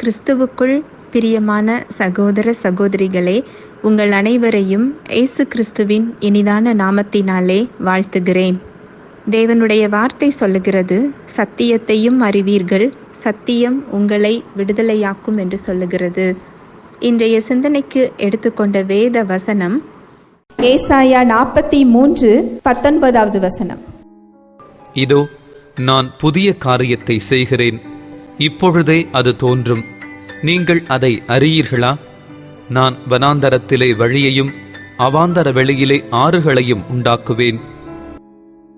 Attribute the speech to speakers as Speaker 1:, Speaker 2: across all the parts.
Speaker 1: கிறிஸ்துவுக்குள் பிரியமான சகோதர சகோதரிகளே உங்கள் அனைவரையும் இயேசு கிறிஸ்துவின் இனிதான நாமத்தினாலே வாழ்த்துகிறேன். தேவனுடைய வார்த்தை சொல்லுகிறது சத்தியத்தையும் அறிவீர்கள் சத்தியம் உங்களை விடுதலையாக்கும் என்று சொல்லுகிறது. இன்றைய சிந்தனைக்கு எடுத்துக்கொண்ட வேத வசனம்
Speaker 2: ஏசாயா நாற்பத்தி மூன்று பத்தொன்பதாவது வசனம்.
Speaker 3: இதோ நான் புதிய காரியத்தை செய்கிறேன். இப்பொழுதே அது தோன்றும். நீங்கள் அதை அறியீர்களா? நான் வனாந்தரத்திலே வழியையும் அவாந்தர வெளியிலே ஆறுகளையும் உண்டாக்குவேன்.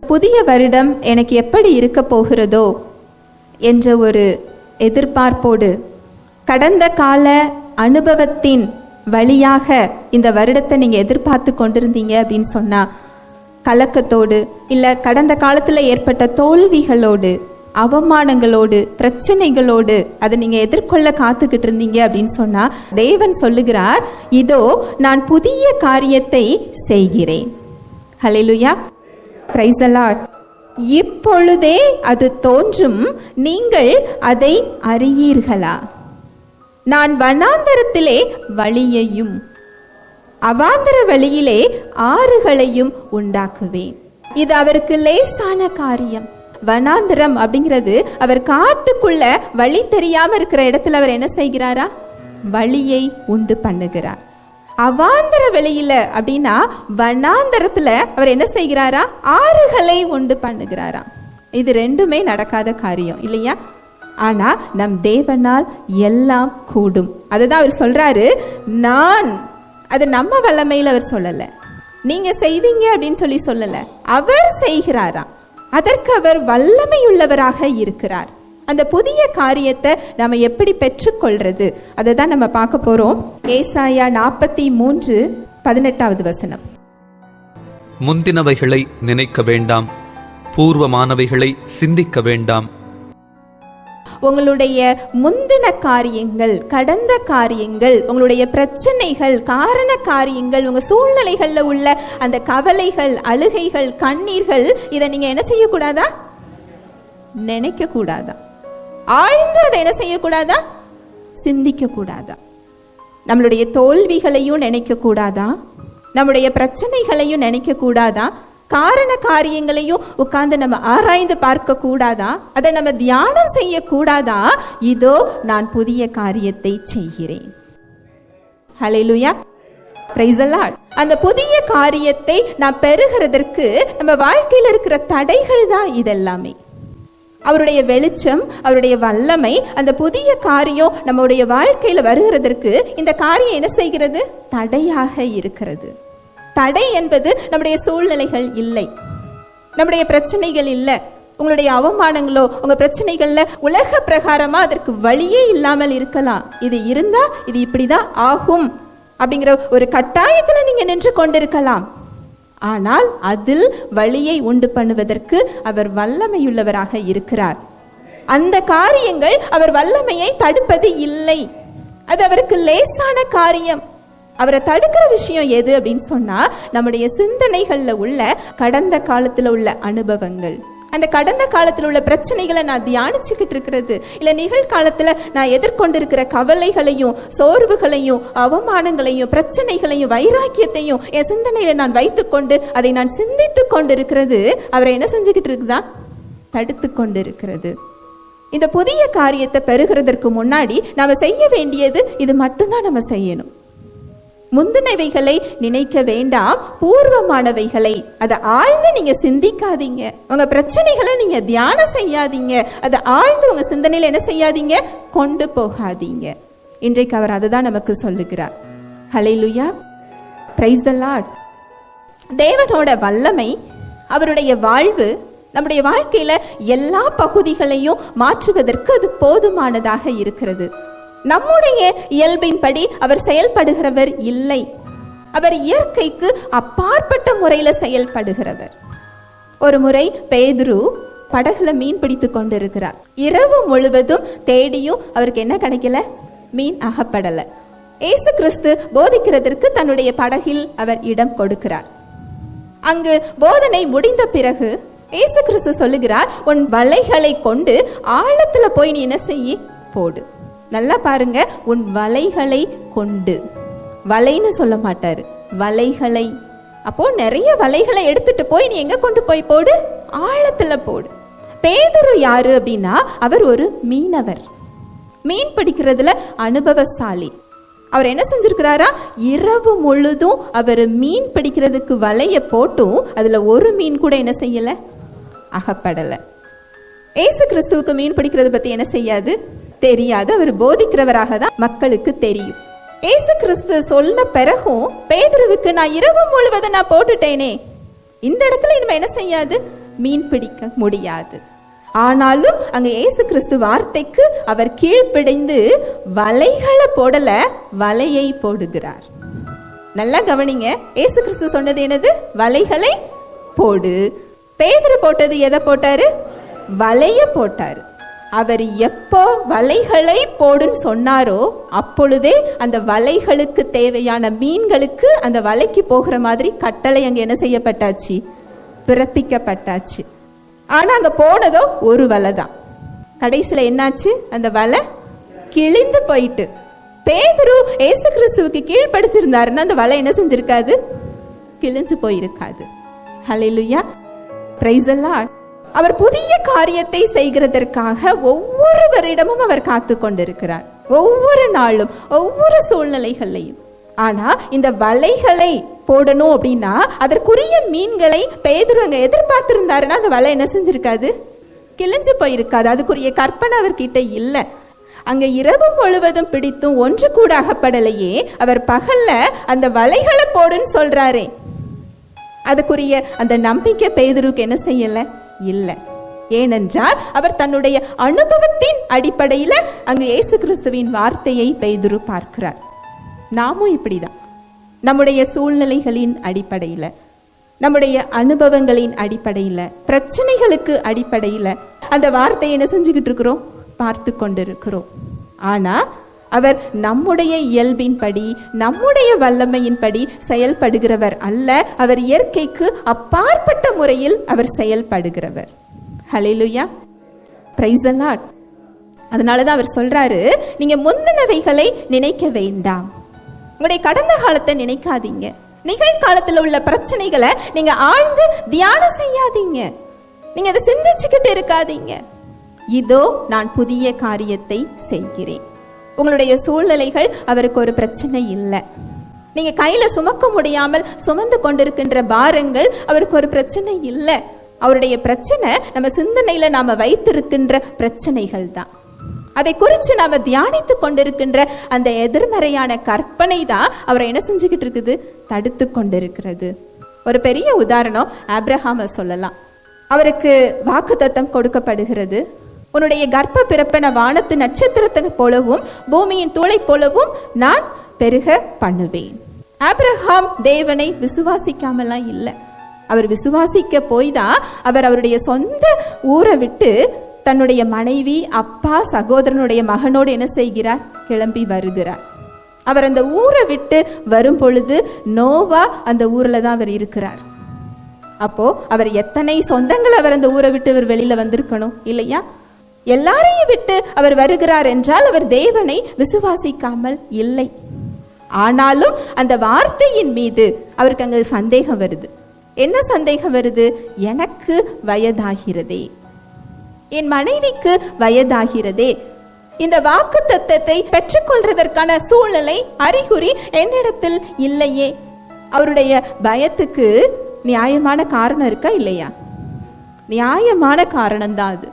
Speaker 2: புதிய வருடம் எனக்கு எப்படி இருக்க போகிறதோ? என்ற ஒரு எதிர்பார்ப்போடு கடந்த கால அனுபவத்தின் வழியாக இந்த வருடத்தை நீங்க எதிர்பார்த்து கொண்டிருந்தீங்க அப்படின்னு சொன்னா கலக்கத்தோடு இல்ல கடந்த காலத்துல ஏற்பட்ட தோல்விகளோடு அவமானங்களோடு பிரச்சனைகளோடு அதை நீங்க எதிர்கொள்ள காத்துக்கிட்டு இருந்தீங்க அப்படின்னு சொன்னா தேவன் சொல்லுகிறார் இதோ நான் புதிய காரியத்தை செய்கிறேன். ஹலெலுயா பிரைஸ் இப்பொழுதே அது தோன்றும் நீங்கள் அதை அறியீர்களா? நான் வனாந்தரத்திலே வழியையும் அவாந்தர வழியிலே ஆறுகளையும் உண்டாக்குவேன். இது அவருக்கு லேசான காரியம். வனாந்திரம் அப்படிங்கிறது அவர் காட்டுக்குள்ள வழி தெரியாம இருக்கிற இடத்துல அவர் என்ன செய்கிறாரா? வழியை உண்டு பண்ணுகிறார். அவாந்தர வெளியில அப்படின்னா வனாந்தரத்துல அவர் என்ன செய்கிறாரா? ஆறுகளை உண்டு பண்ணுகிறாரா. இது ரெண்டுமே நடக்காத காரியம் இல்லையா? ஆனா நம் தேவனால் எல்லாம் கூடும். அதுதான் அவர் சொல்றாரு. நான் அது நம்ம வல்லமையில் அவர் சொல்லல. நீங்க செய்வீங்க அப்படின்னு சொல்லி சொல்லல. அவர் செய்கிறாராம் அதற்கு அவர் வல்லமையுள்ளவராக இருக்கிறார். அந்த புதிய காரியத்தை நம்ம எப்படி பெற்றுக்கொள்றது? அதை தான் நம்ம பார்க்க போறோம். ஏசாயா நாற்பத்தி மூன்று பதினெட்டாவது வசனம்.
Speaker 3: முந்தினவைகளை நினைக்க வேண்டாம் பூர்வமானவைகளை சிந்திக்க வேண்டாம்
Speaker 2: உங்களுடைய முந்தின காரியங்கள் கடந்த காரியங்கள் உங்களுடைய பிரச்சனைகள் காரண காரியங்கள் உங்க சூழ்நிலைகள்ல உள்ள அந்த கவலைகள் அழுகைகள் கண்ணீர்கள் இதை நீங்க என்ன செய்யக்கூடாதா? நினைக்க கூடாதா ஆழ்ந்து அதை என்ன செய்யக்கூடாதா? சிந்திக்க கூடாதா நம்மளுடைய தோல்விகளையும் நினைக்க கூடாதா நம்முடைய பிரச்சனைகளையும் நினைக்க கூடாதா காரண காரியங்களையும் உட்கார்ந்து நம்ம ஆராய்ந்து பார்க்க கூடாதா அதை நம்ம தியானம் செய்ய கூடாதா இதோ நான் புதிய காரியத்தை செய்கிறேன். ஹalleluya Praise அந்த புதிய காரியத்தை நான் பெறுகிறதற்கு நம்ம வாழ்க்கையில் இருக்கிற தடைகள் தான் இதெல்லாமே. அவருடைய வெளிச்சம் அவருடைய வல்லமை அந்த புதிய காரியம் நம்முடைய வாழ்க்கையில் வருகிறதற்கு இந்த காரியம் என்ன செய்கிறது? தடையாக இருக்கிறது. தடை என்பது நம்முடைய சூழ்நிலைகள் இல்லை. நம்முடைய பிரச்சனைகள் இல்லை. உங்களுடைய அவமானங்களோ உங்க பிரச்சனைகள்ல உலக பிரகாரமா அதற்கு வழியே இல்லாமல் இருக்கலாம். இது இருந்தா இது இப்படிதான் ஆகும் அப்படிங்கிற ஒரு கட்டாயத்துல நீங்க நின்று கொண்டிருக்கலாம். ஆனால் அதில் வழியை உண்டு பண்ணுவதற்கு அவர் வல்லமையுள்ளவராக இருக்கிறார். அந்த காரியங்கள் அவர் வல்லமையை தடுப்பது இல்லை. அது அவருக்கு லேசான காரியம். அவரை தடுக்கிற விஷயம் எது அப்படின்னு சொன்னால் நம்முடைய சிந்தனைகளில் உள்ள கடந்த காலத்தில் உள்ள அனுபவங்கள். அந்த கடந்த காலத்தில் உள்ள பிரச்சனைகளை நான் தியானிச்சுக்கிட்டு இருக்கிறது. இல்லை நிகழ்காலத்தில் நான் எதிர்கொண்டிருக்கிற கவலைகளையும் சோர்வுகளையும் அவமானங்களையும் பிரச்சனைகளையும் வைராக்கியத்தையும் என் சிந்தனையில நான் வைத்துக்கொண்டு அதை நான் சிந்தித்து கொண்டிருக்கிறது அவரை என்ன செஞ்சுக்கிட்டு இருக்குதா? தடுத்து கொண்டிருக்கிறது. இந்த புதிய காரியத்தை பெறுகிறதற்கு முன்னாடி நாம செய்ய வேண்டியது இது மட்டும்தான் நம்ம செய்யணும். முந்தினவைகளை நினைக்க வேண்டாம் பூர்வமானவைகளை. அதை ஆழ்ந்து நீங்க சிந்திக்காதீங்க. உங்க பிரச்சனைகளை நீங்க தியானம் செய்யாதீங்க. அதை ஆழ்ந்து உங்க சிந்தனையில என்ன செய்யாதீங்க? கொண்டு போகாதீங்க. இன்றைக்கு அவர் அதை தான் நமக்கு சொல்லுகிறார். ஹalleluya பிரைஸ் த லார்ட் தேவனோட வல்லமை அவருடைய வாழ்வு நம்முடைய வாழ்க்கையில எல்லா பகுதிகளையும் மாற்றுவதற்கு அது போதுமானதாக இருக்கிறது. நம்முடைய இயல்பின்படி அவர் செயல்படுகிறவர் இல்லை. அவர் இயற்கைக்கு அப்பாற்பட்ட முறையில செயல்படுகிறவர். ஒரு முறை பேதுரு படகுல மீன் பிடித்து கொண்டிருக்கிறார். இரவு முழுவதும் தேடியும் அவருக்கு என்ன கிடைக்கல? மீன் அகப்படல. ஏசு கிறிஸ்து போதிக்கிறதற்கு தன்னுடைய படகில் அவர் இடம் கொடுக்கிறார். அங்கு போதனை முடிந்த பிறகு ஏசு கிறிஸ்து சொல்லுகிறார் உன் வலைகளை கொண்டு ஆழத்துல போய் நீ என்ன செய்ய போடு. நல்லா பாருங்க. உன் வலைகளை கொண்டு. வலைன்னு சொல்ல மாட்டார். வலைகளை. அப்போ நிறைய வலைகளை எடுத்துட்டு போய் நீ எங்க கொண்டு போய் போடு? ஆழத்துல போடு. பேதுரு யாரு அப்படின்னா அவர் ஒரு மீனவர். மீன் பிடிக்கிறதுல அனுபவசாலி. அவர் என்ன செஞ்சிருக்கிறாரா? இரவு முழுதும் அவர் மீன் பிடிக்கிறதுக்கு வலைய போட்டும் அதுல ஒரு மீன் கூட என்ன செய்யல? அகப்படல. ஏசு கிறிஸ்துவுக்கு மீன் பிடிக்கிறது பத்தி என்ன செய்யாது? தெரியாது. அவர் போதிக்கிறவராக தான் மக்களுக்கு தெரியும். ஏசு கிறிஸ்து சொன்ன பிறகும் பேதுருவுக்கு நான் இரவு முழுவதும் நான் போட்டுட்டேனே. இந்த இடத்துல இனிமே என்ன செய்யாது? மீன் பிடிக்க முடியாது. ஆனாலும் அங்க ஏசு கிறிஸ்து வார்த்தைக்கு அவர் கீழ்ப்பிடைந்து வலைகளை போடல வலையை போடுகிறார். நல்லா கவனிங்க. இயேசு கிறிஸ்து சொன்னது என்னது? வலைகளை போடு. பேதர் போட்டது எதை போட்டாரு? வலைய போட்டாரு. அவர் எப்போ வலைகளை போடுன்னு சொன்னாரோ அப்பொழுதே அந்த வலைகளுக்கு தேவையான மீன்களுக்கு அந்த வலைக்கு போகிற மாதிரி கட்டளை அங்கே என்ன செய்யப்பட்டாச்சு? பிறப்பிக்கப்பட்டாச்சு. ஆனா அங்க போனதோ ஒரு வலை தான். கடைசியில என்னாச்சு? அந்த வலை கிழிந்து போயிட்டு. பேதரு ஏசு கிறிஸ்துவுக்கு கீழ்படிச்சிருந்தாருன்னா அந்த வலை என்ன செஞ்சிருக்காது? கிழிஞ்சு போயிருக்காது. ஹலெலுயா பிரைஸ் எல்லாம் அவர் புதிய காரியத்தை செய்கிறதற்காக ஒவ்வொருவரிடமும் அவர் காத்து கொண்டிருக்கிறார் ஒவ்வொரு நாளும் ஒவ்வொரு சூழ்நிலைகளையும் ஆனா இந்த வலைகளை போடணும் அப்படின்னா அதற்குரிய மீன்களை பேதுரு எதிர்பார்த்திருந்தாருன்னா அந்த வலை என்ன செஞ்சிருக்காது? கிழிஞ்சு போயிருக்காது. அதுக்குரிய கற்பனை அவர்கிட்ட இல்ல. அங்க இரவு முழுவதும் பிடித்தும் ஒன்று கூட அகப்படலையே அவர் பகல்ல அந்த வலைகளை போடுன்னு சொல்றாரே. அதுக்குரிய அந்த நம்பிக்கை பேதுருக்கு என்ன செய்யலை? இல்லை. ஏனென்றால் அவர் தன்னுடைய அனுபவத்தின் அடிப்படையில் அங்கு இயேசு கிறிஸ்துவின் வார்த்தையை பெய்துரு பார்க்கிறார். நாமும் இப்படிதான். நம்முடைய சூழ்நிலைகளின் அடிப்படையில நம்முடைய அனுபவங்களின் அடிப்படையில பிரச்சனைகளுக்கு அடிப்படையில அந்த வார்த்தையை என்ன செஞ்சுக்கிட்டு இருக்கிறோம்? பார்த்து கொண்டிருக்கிறோம். ஆனா அவர் நம்முடைய இயல்பின்படி நம்முடைய வல்லமையின்படி செயல்படுகிறவர் அல்ல. அவர் இயற்கைக்கு அப்பாற்பட்ட முறையில் அவர் செயல்படுகிறவர். ஹலிலுயா பிரைஸ் the அதனால தான் அவர் சொல்றாரு நீங்க முந்தினவைகளை நினைக்க வேண்டாம். உங்களுடைய கடந்த காலத்தை நினைக்காதீங்க. நிகழ்காலத்தில் உள்ள பிரச்சனைகளை நீங்க ஆழ்ந்து தியானம் செய்யாதீங்க. நீங்க அதை சிந்திச்சுக்கிட்டு இருக்காதீங்க. இதோ நான் புதிய காரியத்தை செய்கிறேன். உங்களுடைய சூழ்நிலைகள் அவருக்கு ஒரு பிரச்சனை இல்லை. நீங்க கையில சுமக்க முடியாமல் சுமந்து கொண்டிருக்கின்ற பாரங்கள் அவருக்கு ஒரு பிரச்சனை இல்லை. அவருடைய பிரச்சனை நம்ம சிந்தனையில நாம வைத்திருக்கின்ற பிரச்சனைகள் தான். அதை குறித்து நாம தியானித்து கொண்டிருக்கின்ற அந்த எதிர்மறையான கற்பனை தான் அவரை என்ன செஞ்சுக்கிட்டு இருக்குது? தடுத்து கொண்டிருக்கிறது. ஒரு பெரிய உதாரணம் ஆப்ரஹாம சொல்லலாம். அவருக்கு வாக்குத்தத்தம் கொடுக்கப்படுகிறது. உன்னுடைய கர்ப்ப பிறப்பன வானத்து நட்சத்திரத்தை போலவும் பூமியின் தூளை போலவும் நான் பெருக பண்ணுவேன். ஆப்ரஹாம் தேவனை விசுவாசிக்காமலாம் இல்லை. அவர் விசுவாசிக்க போய் தான் அவர் அவருடைய சொந்த ஊரை விட்டு தன்னுடைய மனைவி அப்பா சகோதரனுடைய மகனோடு என்ன செய்கிறார்? கிளம்பி வருகிறார். அவர் அந்த ஊரை விட்டு வரும் பொழுது நோவா அந்த ஊர்ல தான் அவர் இருக்கிறார். அப்போ அவர் எத்தனை சொந்தங்கள் அவர் அந்த ஊரை விட்டு அவர் வெளியில வந்திருக்கணும் இல்லையா? எல்லாரையும் விட்டு அவர் வருகிறார் என்றால் அவர் தேவனை விசுவாசிக்காமல் இல்லை. ஆனாலும் அந்த வார்த்தையின் மீது அவருக்கு அங்கே சந்தேகம் வருது. என்ன சந்தேகம் வருது? எனக்கு வயதாகிறதே. என் மனைவிக்கு வயதாகிறதே. இந்த வாக்கு தத்தத்தை பெற்றுக்கொள்றதற்கான சூழ்நிலை அறிகுறி என்னிடத்தில் இல்லையே. அவருடைய பயத்துக்கு நியாயமான காரணம் இருக்கா இல்லையா? நியாயமான காரணம் தான் அது.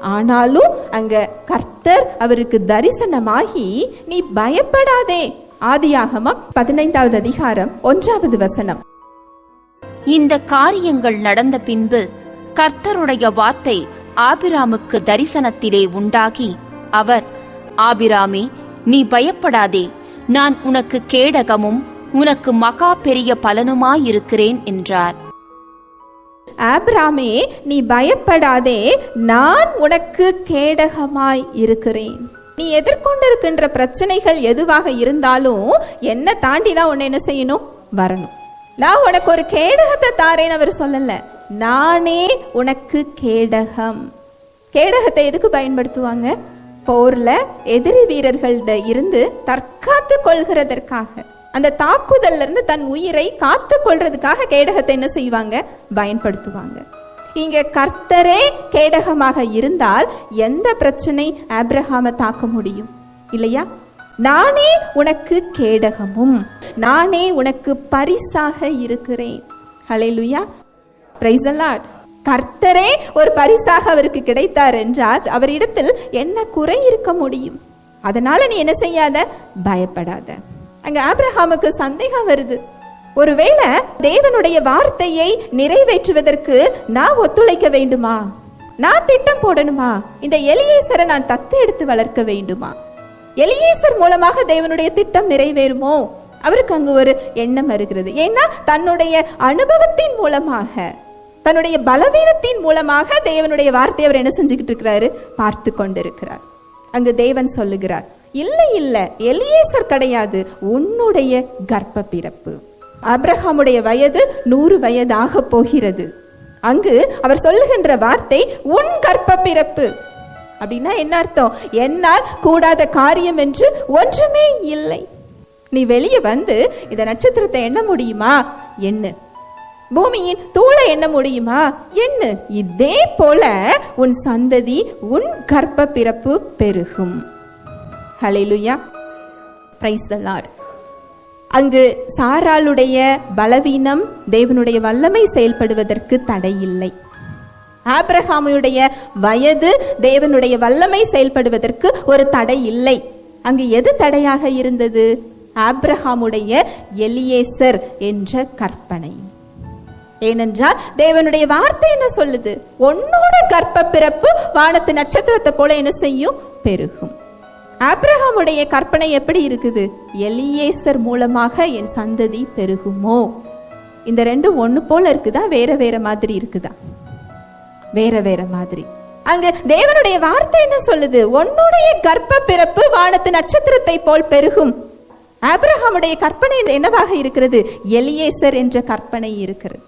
Speaker 2: ஆனாலும் அங்க கர்த்தர் அவருக்கு தரிசனமாகி நீ பயப்படாதே. ஆதியாகமம் பதினைந்தாவது அதிகாரம் ஒன்றாவது வசனம்.
Speaker 4: இந்த காரியங்கள் நடந்த பின்பு கர்த்தருடைய வார்த்தை ஆபிராமுக்கு தரிசனத்திலே உண்டாகி. அவர் ஆபிராமே நீ பயப்படாதே. நான் உனக்கு கேடகமும் உனக்கு மகா பெரிய பலனுமாயிருக்கிறேன் என்றார்.
Speaker 2: ஆப்ராமே நீ பயப்படாதே நான் உனக்கு கேடகமாய் இருக்கிறேன். நீ எதிர்கொண்டிருக்கின்ற பிரச்சனைகள் எதுவாக இருந்தாலும் என்ன தாண்டி தான் உன்னை என்ன செய்யணும்? வரணும். நான் உனக்கு ஒரு கேடகத்தை தாரேன்னு அவர் சொல்லல. நானே உனக்கு கேடகம். கேடகத்தை எதுக்கு பயன்படுத்துவாங்க? போர்ல எதிரி வீரர்கள்ட இருந்து தற்காத்து கொள்கிறதற்காக. அந்த தாக்குதல்ல இருந்து தன் உயிரை காத்து கொள்றதுக்காக கேடகத்தை என்ன செய்வாங்க? பயன்படுத்துவாங்க. இங்க கர்த்தரே கேடகமாக இருந்தால் எந்த பிரச்சனை ஆப்ரஹாம தாக்க முடியும்? இல்லையா? நானே உனக்கு கேடகமும். நானே உனக்கு பரிசாக இருக்கிறேன். ஹalleluya praise the lord. கர்த்தரே ஒரு பரிசாக அவருக்கு கிடைத்தார் என்றால் அவரிடத்தில் என்ன குறை இருக்க முடியும்? அதனால நீ என்ன செய்யாத? பயப்படாத. அங்க ஆப்ரஹாமுக்கு சந்தேகம் வருது. ஒருவேளை தேவனுடைய வார்த்தையை நிறைவேற்றுவதற்கு நான் ஒத்துழைக்க வேண்டுமா? நான் திட்டம் போடணுமா? இந்த எலியேசரை நான் தத்து எடுத்து வளர்க்க வேண்டுமா? எலியேசர் மூலமாக தேவனுடைய திட்டம் நிறைவேறுமோ? அவருக்கு அங்கு ஒரு எண்ணம் வருகிறது. ஏன்னா தன்னுடைய அனுபவத்தின் மூலமாக தன்னுடைய பலவீனத்தின் மூலமாக தேவனுடைய வார்த்தையை அவர் என்ன செஞ்சுக்கிட்டு இருக்கிறாரு? பார்த்து கொண்டிருக்கிறார். அங்கு தேவன் சொல்லுகிறார் இல்லை இல்லை. எலியேசர் கிடையாது. உன்னுடைய கர்ப்ப பிறப்பு அப்ரஹாமுடைய வயது நூறு வயதாக போகிறது. அங்கு அவர் சொல்லுகின்ற வார்த்தை உன் கர்ப்ப பிறப்பு அப்படின்னா என்ன அர்த்தம்? என்னால் கூடாத காரியம் என்று ஒன்றுமே இல்லை. நீ வெளியே வந்து இந்த நட்சத்திரத்தை எண்ண முடியுமா? என்ன பூமியின் தூளை எண்ண முடியுமா? என்ன இதே போல உன் சந்ததி உன் கர்ப்ப பிறப்பு பெருகும். ஹலெலுயா பிரைஸ் தி லார்ட் அங்கு சாராளுடைய பலவீனம் தேவனுடைய வல்லமை செயல்படுவதற்கு தடை இல்லை வயது தேவனுடைய வல்லமை செயல்படுவதற்கு ஒரு தடை இல்லை. அங்கு எது தடையாக இருந்தது? ஆப்ரஹாமுடைய எலியேசர் என்ற கற்பனை. ஏனென்றால் தேவனுடைய வார்த்தை என்ன சொல்லுது? உன்னோட கர்ப்ப பிறப்பு வானத்து நட்சத்திரத்தை போல என்ன செய்யும்? பெருகும். ஆப்ரஹாமுடைய கற்பனை எப்படி இருக்குது? எலியேசர் மூலமாக என் சந்ததி பெருகுமோ? இந்த ரெண்டும் ஒண்ணு போல இருக்குதா? வேற வேற மாதிரி இருக்குதா? வேற வேற மாதிரி. அங்க தேவனுடைய வார்த்தை என்ன சொல்லுது? உன்னுடைய கர்ப்ப பிறப்பு வானத்து நட்சத்திரத்தை போல் பெருகும். ஆப்ரஹாமுடைய கற்பனை என்னவாக இருக்கிறது? எலியேசர் என்ற கற்பனை இருக்கிறது.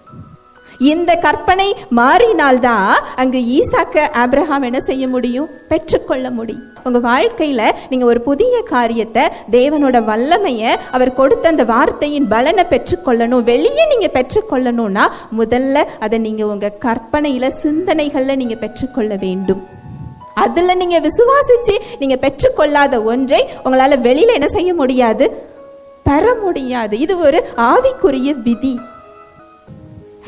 Speaker 2: இந்த கற்பனை மாறினால்தான் அங்கு ஈசாக்க ஆப்ரஹாம் என்ன செய்ய முடியும்? பெற்றுக்கொள்ள முடியும். உங்க வாழ்க்கையில நீங்க ஒரு புதிய காரியத்தை தேவனோட வல்லமைய அவர் கொடுத்த அந்த வார்த்தையின் பலனை பெற்றுக்கொள்ளணும். வெளியே நீங்க பெற்றுக்கொள்ளணும்னா முதல்ல அதை நீங்க உங்க கற்பனையில சிந்தனைகள்ல நீங்க பெற்றுக்கொள்ள வேண்டும். அதுல நீங்க விசுவாசிச்சு நீங்க பெற்றுக்கொள்ளாத ஒன்றை உங்களால வெளியில என்ன செய்ய முடியாது? பெற முடியாது. இது ஒரு ஆவிக்குரிய விதி.